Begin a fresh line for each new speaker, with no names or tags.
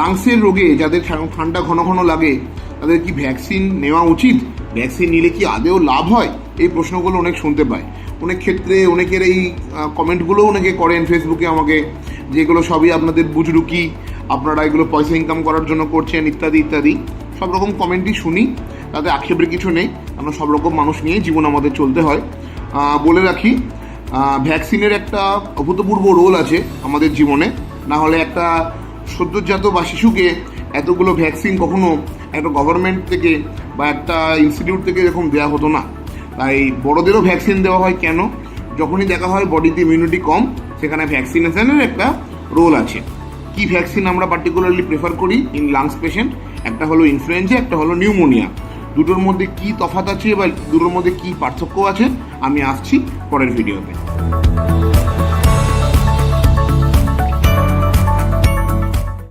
লাংসের রোগে যাদের ঠান্ডা ঘন ঘন লাগে, তাদের কি ভ্যাকসিন নেওয়া উচিত? ভ্যাকসিন নিলে কি আদেও লাভ হয়? এই প্রশ্নগুলো অনেক শুনতে পায় অনেক ক্ষেত্রে অনেকের এই কমেন্টগুলো অনেকে করেন ফেসবুকে আমাকে, যেগুলো সবই আপনাদের বুজরুকি, আপনারা এগুলো পয়সা ইনকাম করার জন্য করছেন, ইত্যাদি ইত্যাদি। সব রকম কমেন্টই শুনি, তাতে আক্ষেপের কিছু নেই। আমরা সব রকম মানুষ নিয়ে জীবন আমাদের চলতে হয়। বলে রাখি ভ্যাকসিনের একটা অভূতপূর্ব রোল আছে আমাদের জীবনে। না হলে একটা সদ্যজাত বা শিশুকে এতগুলো ভ্যাকসিন কখনো একটা গভর্নমেন্ট থেকে বা একটা ইনস্টিটিউট থেকে এরকম দেওয়া হতো না। তাই বড়দেরও ভ্যাকসিন দেওয়া হয় কেন? যখনই দেখা হয় বডিতে ইমিউনিটি কম, সেখানে ভ্যাকসিনেশনের একটা রোল আছে। কি ভ্যাকসিন আমরা পার্টিকুলারলি প্রেফার করি ইন লাংস পেশেন্ট একটা হলো ইনফ্লুয়েঞ্জা একটা হলো নিউমোনিয়া দুটোর মধ্যে কি তফাত আছে বা দুটোর মধ্যে কি পার্থক্য আছে? আমি আসছি পরের ভিডিওতে